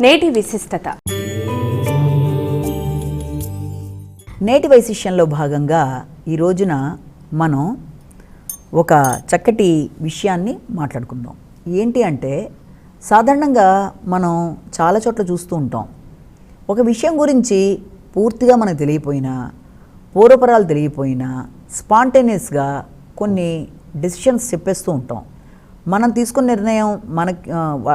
నేటి విశిష్టత. నేటి వైశిష్యంలో భాగంగా ఈ రోజున మనం ఒక చక్కటి విషయాన్ని మాట్లాడుకుందాం. ఏంటి అంటే సాధారణంగా మనం చాలా చోట్ల చూస్తూ ఉంటాం. ఒక విషయం గురించి పూర్తిగా మనకు తెలియపోయినా పూర్వపరాలు తెలియపోయినా స్పాంటేనియస్గా కొన్ని డెసిషన్స్ చెప్పేస్తూ ఉంటాం. మనం తీసుకున్న నిర్ణయం మనకి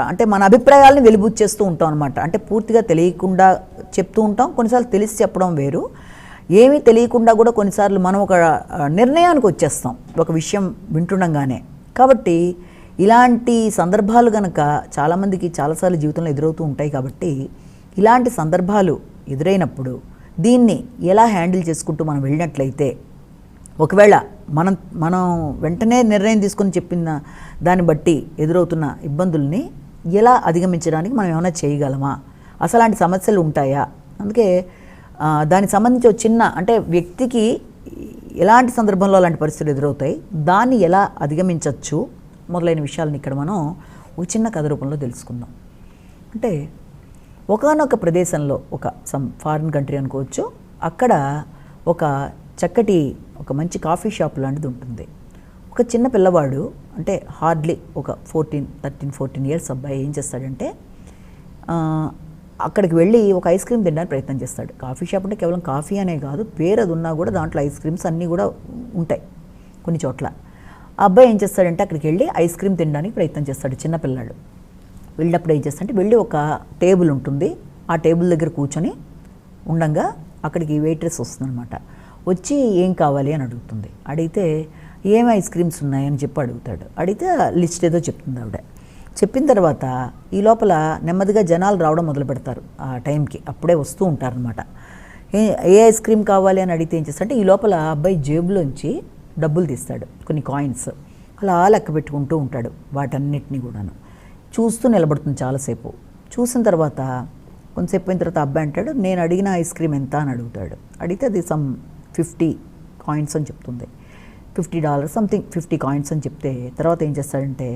అంటే మన అభిప్రాయాలను వెలిబుచ్చేస్తూ ఉంటాం అనమాట అంటే పూర్తిగా తెలియకుండా చెప్తూ ఉంటాం. కొన్నిసార్లు తెలిసి చెప్పడం వేరు. ఏమీ తెలియకుండా కూడా కొన్నిసార్లు మనం ఒక నిర్ణయానికి వచ్చేస్తాం. ఒక విషయం వింటుండగానే. కాబట్టి ఇలాంటి సందర్భాలు కనుక చాలామందికి చాలాసార్లు జీవితంలో ఎదురవుతూ ఉంటాయి కాబట్టి ఇలాంటి సందర్భాలు ఎదురైనప్పుడు దీన్ని ఎలా హ్యాండిల్ చేసుకుంటూ మనం వెళ్ళినట్లయితే ఒకవేళ మనం మనం వెంటనే నిర్ణయం తీసుకొని చెప్పిన దాన్ని బట్టి ఎదురవుతున్న ఇబ్బందుల్ని ఎలా అధిగమించడానికి మనం ఏమైనా చేయగలమా? అసలు అలాంటి సమస్యలు ఉంటాయా? అందుకే దానికి సంబంధించి ఒక చిన్న అంటే వ్యక్తికి ఎలాంటి సందర్భంలో అలాంటి పరిస్థితులు ఎదురవుతాయి దాన్ని ఎలా అధిగమించవచ్చు మొదలైన విషయాలను ఇక్కడ మనం ఒక చిన్న కథ రూపంలో తెలుసుకుందాం. అంటే ఒకానొక ప్రదేశంలో ఒక సమ్ ఫారిన్ కంట్రీ అనుకోవచ్చు అక్కడ ఒక చక్కటి ఒక మంచి కాఫీ షాప్ లాంటిది ఉంటుంది. ఒక చిన్న పిల్లవాడు అంటే హార్డ్లీ ఒక ఫోర్టీన్ థర్టీన్ ఫోర్టీన్ ఇయర్స్ అబ్బాయి ఏం చేస్తాడంటే అక్కడికి వెళ్ళి ఒక ఐస్ క్రీమ్ తినడానికి ప్రయత్నం చేస్తాడు. కాఫీ షాప్ అంటే కేవలం కాఫీ అనే కాదు పేరు అది ఉన్నా కూడా దాంట్లో ఐస్ క్రీమ్స్ అన్నీ కూడా ఉంటాయి కొన్ని చోట్ల. ఆ అబ్బాయి ఏం చేస్తాడంటే అక్కడికి వెళ్ళి ఐస్ క్రీమ్ తినడానికి ప్రయత్నం చేస్తాడు చిన్నపిల్లాడు వెళ్ళినప్పుడు ఏం చేస్తాడంటే వెళ్ళి ఒక టేబుల్ ఉంటుంది. ఆ టేబుల్ దగ్గర కూర్చొని ఉండగా అక్కడికి వెయిట్రెస్ వస్తుందన్నమాట. వచ్చి ఏం కావాలి అని అడుగుతుంది. అడిగితే ఏం ఐస్ క్రీమ్స్ ఉన్నాయని చెప్పి అడుగుతాడు. అడిగితే లిస్ట్ ఏదో చెప్తుంది ఆవిడ. చెప్పిన తర్వాత ఈ లోపల నెమ్మదిగా జనాలు రావడం మొదలు పెడతారు ఆ టైంకి. అప్పుడే వస్తూ ఉంటారనమాట ఏ ఏ ఐస్ క్రీమ్ కావాలి అని అడిగితే ఏం చేస్తాడంటే ఈ లోపల అబ్బాయి జేబులోంచి డబ్బులు తీస్తాడు కొన్ని కాయిన్స్. అలా లెక్క పెట్టుకుంటూ ఉంటాడు వాటన్నిటిని కూడాను. చూస్తూ నిలబడుతుంది చాలాసేపు. చూసిన తర్వాత కొంతసేపు అయిన తర్వాత అబ్బాయి అంటాడు నేను అడిగిన ఐస్ క్రీమ్ ఎంత? అని అడుగుతాడు. అడిగితే అది సమ్ ఫిఫ్టీ కాయిన్స్ అని చెప్తుంది. Fifty dollars something fifty coins అని చెప్తే తర్వాత ఏం చేస్తాడంటే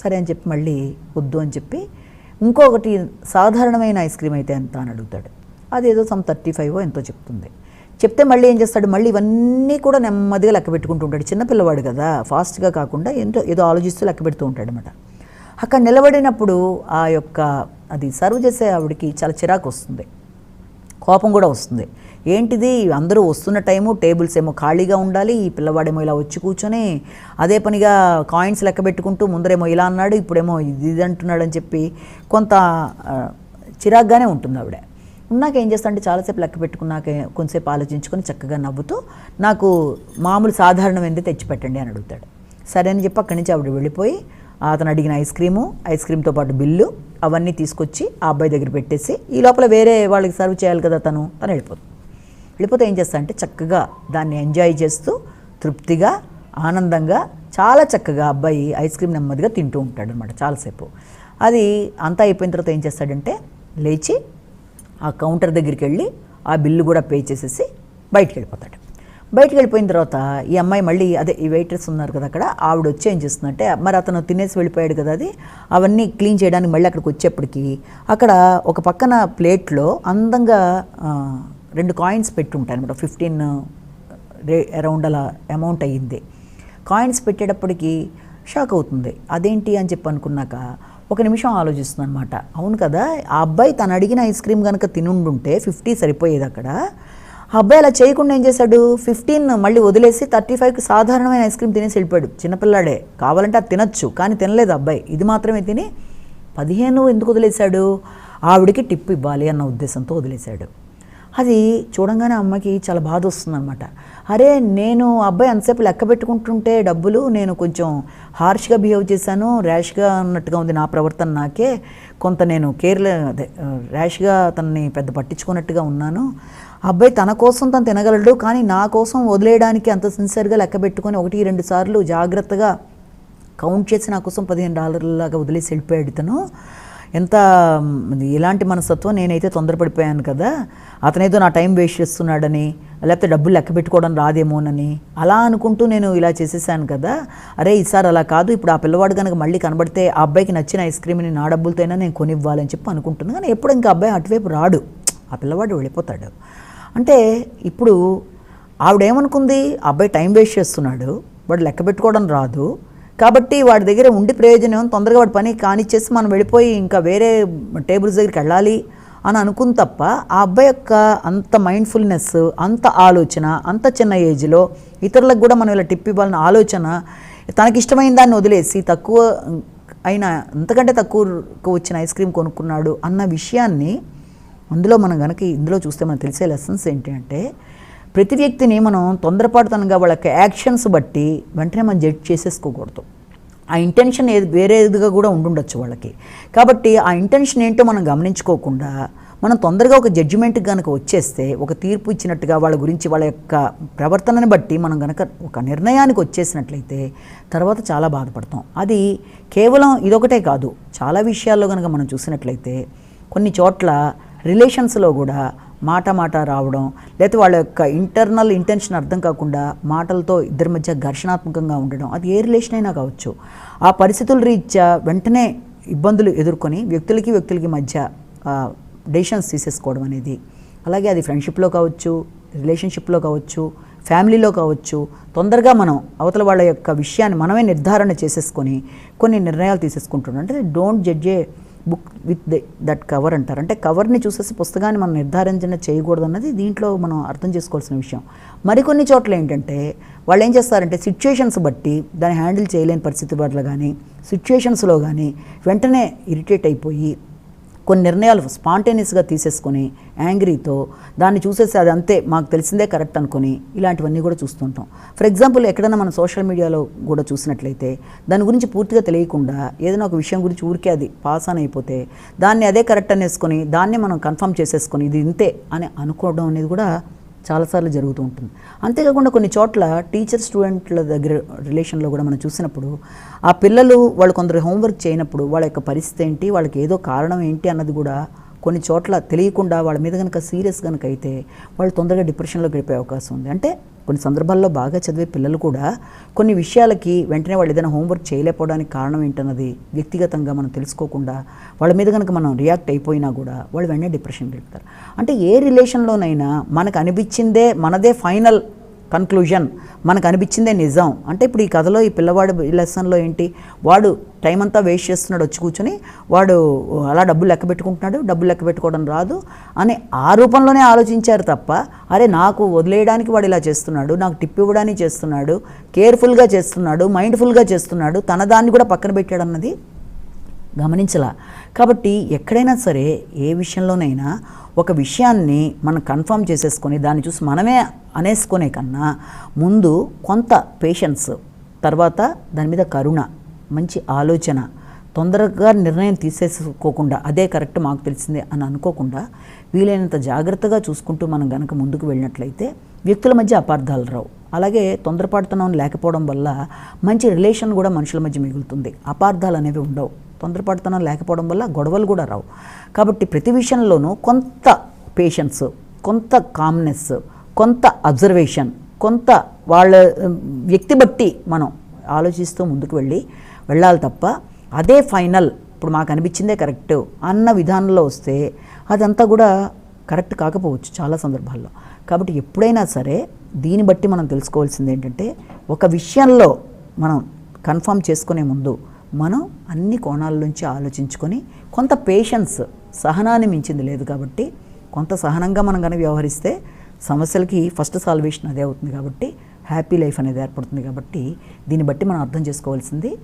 సరే అని చెప్పి మళ్ళీ వద్దు అని చెప్పి ఇంకొకటి సాధారణమైన ఐస్ క్రీమ్ అయితే ఎంత అని అడుగుతాడు. అదేదో సమ్ థర్టీ ఫైవ్ ఎంతో చెప్తుంది. చెప్తే మళ్ళీ ఏం చేస్తాడు? మళ్ళీ ఇవన్నీ కూడా నెమ్మదిగా లెక్క పెట్టుకుంటూ ఉంటాడు. చిన్నపిల్లవాడు కదా ఫాస్ట్గా కాకుండా ఏంటో ఏదో ఆలోచిస్తూ లెక్క పెడుతూ ఉంటాడు అనమాట అక్కడ నిలబడినప్పుడు ఆ యొక్క అది సర్వ్ చేసే ఆవిడకి చాలా చిరాకు వస్తుంది. కోపం కూడా వస్తుంది. ఏంటిది? అందరూ వస్తున్న టైము టేబుల్స్ ఏమో ఖాళీగా ఉండాలి ఈ పిల్లవాడేమో ఇలా వచ్చి కూర్చొని అదే పనిగా కాయిన్స్ లెక్క పెట్టుకుంటూ ముందరేమో ఇలా అన్నాడు ఇప్పుడేమో ఇది ఇది అంటున్నాడు అని చెప్పి కొంత చిరాగ్గానే ఉంటుంది ఆవిడ. ఉన్నాక ఏం చేస్తా అంటే చాలాసేపు లెక్క పెట్టుకున్నాక కొంతసేపు ఆలోచించుకొని చక్కగా నవ్వుతూ నాకు మామూలు సాధారణమైనది తెచ్చిపెట్టండి అని అడుగుతాడు. సరే అని చెప్పి అక్కడి నుంచి ఆవిడ వెళ్ళిపోయి అతను అడిగిన ఐస్ క్రీము ఐస్ క్రీమ్తో పాటు బిల్లు అవన్నీ తీసుకొచ్చి ఆ అబ్బాయి దగ్గర పెట్టేసి ఈ లోపల వేరే వాళ్ళకి సర్వ్ చేయాలి కదా తను తను వెళ్ళిపోతుంది. వెళ్ళిపోతే ఏం చేస్తా అంటే చక్కగా దాన్ని ఎంజాయ్ చేస్తూ తృప్తిగా ఆనందంగా చాలా చక్కగా అబ్బాయి ఐస్ క్రీమ్ నెమ్మదిగా తింటూ ఉంటాడు అనమాట చాలాసేపు. అది అంతా అయిపోయిన తర్వాత ఏం చేస్తాడంటే లేచి ఆ కౌంటర్ దగ్గరికి వెళ్ళి ఆ బిల్లు కూడా పే చేసేసి బయటికి వెళ్ళిపోతాడు బయటికి వెళ్ళిపోయిన తర్వాత ఈ అమ్మాయి మళ్ళీ అదే ఈ వెయిటర్స్ ఉన్నారు కదా అక్కడ ఆవిడ వచ్చి ఏం చేస్తుందంటే మరి అతను తినేసి వెళ్ళిపోయాడు కదా అది అవన్నీ క్లీన్ చేయడానికి మళ్ళీ అక్కడికి వచ్చేప్పటికి అక్కడ ఒక పక్కన ప్లేట్లో అందంగా రెండు కాయిన్స్ పెట్టుంటాయి అనమాట ఫిఫ్టీన్ uh, రే అరౌండ్ అలా అమౌంట్ అయ్యింది. కాయిన్స్ పెట్టేటప్పటికి షాక్ అవుతుంది. అదేంటి అని చెప్పి అనుకున్నాక ఒక నిమిషం ఆలోచిస్తుంది అనమాట అవును కదా ఆ అబ్బాయి తను అడిగిన ఐస్ క్రీమ్ కనుక తినుండుంటే ఫిఫ్టీ సరిపోయేది అక్కడ. ఆ అబ్బాయి అలా చేయకుండా ఏం చేశాడు? ఫిఫ్టీన్ మళ్ళీ వదిలేసి థర్టీ ఫైవ్కి సాధారణమైన ఐస్ క్రీమ్ తినేసి వెళ్ళిపోయాడు. చిన్నపిల్లాడే కావాలంటే అది తినచ్చు కానీ తినలేదు అబ్బాయి. ఇది మాత్రమే తిని పదిహేను ఎందుకు వదిలేశాడు? ఆవిడకి టిప్ ఇవ్వాలి అన్న ఉద్దేశంతో వదిలేశాడు. అది చూడంగానే అమ్మకి చాలా బాధ వస్తుందన్నమాట. అరే నేను అబ్బాయి అంతసేపు లెక్క పెట్టుకుంటుంటే డబ్బులు నేను కొంచెం హార్ష్గా బిహేవ్ చేశాను ర్యాష్గా ఉన్నట్టుగా ఉంది నా ప్రవర్తన నాకే. కొంత నేను కేర్లే అదే ర్యాష్గా తనని పెద్ద పట్టించుకున్నట్టుగా ఉన్నాను. అబ్బాయి తన కోసం తను తినగలడు కానీ నా కోసం వదిలేయడానికి అంత సిన్సియర్గా లెక్క పెట్టుకొని ఒకటి రెండు సార్లు జాగ్రత్తగా కౌంట్ చేసి నా కోసం పదిహేను డాలర్లలాగా వదిలేసి వెళ్ళిపోయాడు తను ఎంత ఇలాంటి మనస్తత్వం నేనైతే తొందరపడిపోయాను కదా అతనేదో నా టైం వేస్ట్ చేస్తున్నాడని లేకపోతే డబ్బులు లెక్క పెట్టుకోవడం రాదేమోనని అలా అనుకుంటూ నేను ఇలా చేసేసాను కదా అరే ఈసారి అలా కాదు ఇప్పుడు ఆ పిల్లవాడు కనుక మళ్ళీ కనబడితే ఆ అబ్బాయికి నచ్చిన ఐస్ క్రీమ్ని నా డబ్బులతో అయినా నేను కొనివ్వాలని చెప్పి అనుకుంటున్నాను కానీ ఎప్పుడు ఇంకా అబ్బాయి అటువైపు రాడు ఆ పిల్లవాడు వెళ్ళిపోతాడు. అంటే ఇప్పుడు ఆవిడేమనుకుంది ఆ అబ్బాయి టైం వేస్ట్ చేస్తున్నాడు వాడు లెక్క పెట్టుకోవడం రాదు కాబట్టి వాడి దగ్గర ఉండి ప్రయోజనం తొందరగా వాడి పని కానిచ్చేసి మనం వెళ్ళిపోయి ఇంకా వేరే టేబుల్స్ దగ్గరికి వెళ్ళాలి అని అనుకుని తప్ప ఆ అబ్బాయి యొక్క అంత మైండ్ఫుల్నెస్ అంత ఆలోచన అంత చిన్న ఏజ్లో ఇతరులకు కూడా మనం ఇలా టిప్ ఇవ్వాలన్న ఆలోచన తనకి ఇష్టమైన దాన్ని వదిలేసి తక్కువ అయిన అంతకంటే తక్కువకు వచ్చిన ఐస్ క్రీమ్ కొనుక్కున్నాడు అన్న విషయాన్ని అందులో మనం కనుక ఇందులో చూస్తే మనకు తెలిసే లెసన్స్ ఏంటి అంటే ప్రతి వ్యక్తిని మనం తొందరపాటుతనంగా వాళ్ళ యొక్క యాక్షన్స్ బట్టి వెంటనే మనం జడ్జ్ చేసేసుకోకూడదు. ఆ ఇంటెన్షన్ ఏది వేరేదిగా కూడా ఉండుండొచ్చు వాళ్ళకి. కాబట్టి ఆ ఇంటెన్షన్ ఏంటో మనం గమనించుకోకుండా మనం తొందరగా ఒక జడ్జిమెంట్ కనుక వచ్చేస్తే ఒక తీర్పు ఇచ్చినట్టుగా వాళ్ళ గురించి వాళ్ళ యొక్క ప్రవర్తనని బట్టి మనం కనుక ఒక నిర్ణయానికి వచ్చేసినట్లయితే తర్వాత చాలా బాధపడతాం. అది కేవలం ఇదొకటే కాదు. చాలా విషయాల్లో కనుక మనం చూసినట్లయితే కొన్ని చోట్ల రిలేషన్స్లో కూడా మాట మాట రావడం లేకపోతే వాళ్ళ యొక్క ఇంటర్నల్ ఇంటెన్షన్ అర్థం కాకుండా మాటలతో ఇద్దరి మధ్య ఘర్షణాత్మకంగా ఉండడం అది ఏ రిలేషన్ అయినా కావచ్చు. ఆ పరిస్థితుల రీత్యా వెంటనే ఇబ్బందులు ఎదుర్కొని వ్యక్తులకి వ్యక్తులకి మధ్య డెసిషన్స్ తీసేసుకోవడం అనేది. అలాగే అది ఫ్రెండ్షిప్లో కావచ్చు రిలేషన్షిప్లో కావచ్చు ఫ్యామిలీలో కావచ్చు తొందరగా మనం అవతల వాళ్ళ యొక్క విషయాన్ని మనమే నిర్ధారణ చేసేసుకొని కొన్ని నిర్ణయాలు తీసేసుకుంటున్నాం అంటే don't judge a book with the that cover అంటారు. అంటే కవర్ని చూసేసి పుస్తకాన్ని మనం నిర్ధారించిన చేయకూడదు అన్నది దీంట్లో మనం అర్థం చేసుకోవాల్సిన విషయం. మరికొన్ని చోట్ల ఏంటంటే వాళ్ళు ఏం చేస్తారంటే సిచ్యుయేషన్స్ బట్టి దాన్ని హ్యాండిల్ చేయలేని పరిస్థితి పట్ల కానీ సిచ్యుయేషన్స్లో కానీ వెంటనే ఇరిటేట్ అయిపోయి కొన్ని నిర్ణయాలు స్పాంటేనియస్గా తీసేసుకొని యాంగ్రీతో దాన్ని చూసేసి అది అంతే మాకు తెలిసిందే కరెక్ట్ అనుకొని ఇలాంటివన్నీ కూడా చూస్తుంటాం. ఫర్ ఎగ్జాంపుల్ ఎక్కడైనా మనం సోషల్ మీడియాలో కూడా చూసినట్లయితే దాని గురించి పూర్తిగా తెలియకుండా ఏదైనా ఒక విషయం గురించి ఊరికే అది పాస్ అని అయిపోతే దాన్ని అదే కరెక్ట్ అనేసుకొని దాన్ని మనం కన్ఫర్మ్ చేసేసుకొని ఇది ఇంతే అని అనుకోవడం అనేది కూడా చాలాసార్లు జరుగుతూ ఉంటుంది. అంతేకాకుండా కొన్ని చోట్ల టీచర్ స్టూడెంట్ల దగ్గర రిలేషన్లో కూడా మనం చూసినప్పుడు ఆ పిల్లలు వాళ్ళు కొందరు హోంవర్క్ చేయనప్పుడు వాళ్ళ యొక్క పరిస్థితి ఏంటి వాళ్ళకి ఏదో కారణం ఏంటి అన్నది కూడా కొన్ని చోట్ల తెలియకుండా వాళ్ళ మీద కనుక సీరియస్ కనుక అయితే వాళ్ళు తొందరగా డిప్రెషన్లోకి వెళ్ళిపోయే అవకాశం ఉంది. అంటే కొన్ని సందర్భాల్లో బాగా చదివే పిల్లలు కూడా కొన్ని విషయాలకి వెంటనే వాళ్ళు ఏదైనా హోంవర్క్ చేయలేకపోవడానికి కారణం ఏంటన్నది వ్యక్తిగతంగా మనం తెలుసుకోకుండా వాళ్ళ మీద కనుక మనం రియాక్ట్ అయిపోయినా కూడా వాళ్ళు వెంటనే డిప్రెషన్కి వెళ్తారు అంటే ఏ రిలేషన్లోనైనా మనకు అనిపించిందే మనదే ఫైనల్ కన్క్లూజన్ మనకు అనిపించిందే నిజం. అంటే ఇప్పుడు ఈ కథలో ఈ పిల్లవాడు లెసన్లో ఏంటి? వాడు టైం అంతా వేస్ట్ చేస్తున్నాడు వచ్చి కూర్చొని వాడు అలా డబ్బులు లెక్క పెట్టుకుంటున్నాడు డబ్బులు లెక్క పెట్టుకోవడం రాదు అని ఆ రూపంలోనే ఆలోచించారు తప్ప అరే నాకు వదిలేయడానికి వాడు ఇలా చేస్తున్నాడు నాకు టిప్ ఇవ్వడానికి చేస్తున్నాడు కేర్ఫుల్గా చేస్తున్నాడు మైండ్ఫుల్గా చేస్తున్నాడు తన దాన్ని కూడా పక్కన పెట్టాడు అన్నది గమనించలా. కాబట్టి ఎక్కడైనా సరే ఏ విషయంలోనైనా ఒక విషయాన్ని మనం కన్ఫర్మ్ చేసేసుకొని దాన్ని చూసి మనమే అనేసుకునే కన్నా ముందు కొంత పేషెన్స్ తర్వాత దాని మీద కరుణ మంచి ఆలోచన తొందరగా నిర్ణయం తీసేసుకోకుండా అదే కరెక్ట్ మాకు తెలిసిందే అని అనుకోకుండా వీలైనంత జాగ్రత్తగా చూసుకుంటూ మనం గనక ముందుకు వెళ్ళినట్లయితే వ్యక్తుల మధ్య అపార్థాలు రావు. అలాగే తొందరపాటుతనం లేకపోవడం వల్ల మంచి రిలేషన్ కూడా మనుషుల మధ్య మిగులుతుంది. అపార్థాలు అనేవి ఉండవు. తొందరపడుతనం లేకపోవడం వల్ల గొడవలు కూడా రావు. కాబట్టి ప్రతి విషయంలోనూ కొంత పేషెన్స్ కొంత కామ్నెస్ కొంత అబ్జర్వేషన్ కొంత వాళ్ళ వ్యక్తి బట్టి మనం ఆలోచిస్తూ ముందుకు వెళ్ళి వెళ్ళాలి తప్ప అదే ఫైనల్ ఇప్పుడు మాకు అనిపించిందే కరెక్ట్ అన్న విధానంలో వస్తే అదంతా కూడా కరెక్ట్ కాకపోవచ్చు చాలా సందర్భాల్లో. కాబట్టి ఎప్పుడైనా సరే దీన్ని బట్టి మనం తెలుసుకోవాల్సింది ఏంటంటే ఒక విషయంలో మనం కన్ఫర్మ్ చేసుకునే ముందు మనం అన్ని కోణాల నుంచి ఆలోచించుకొని కొంత పేషెన్స్ సహనాన్ని మించింది లేదు కాబట్టి కొంత సహనంగా మనం కనుక వ్యవహరిస్తే సమస్యలకి ఫస్ట్ సాల్వేషన్ అదే అవుతుంది కాబట్టి హ్యాపీ లైఫ్ అనేది ఏర్పడుతుంది కాబట్టి దీన్ని బట్టి మనం అర్థం చేసుకోవాల్సింది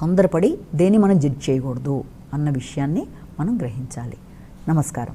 తొందరపడి దేన్ని మనం జడ్జ్ చేయకూడదు అన్న విషయాన్ని మనం గ్రహించాలి. నమస్కారం.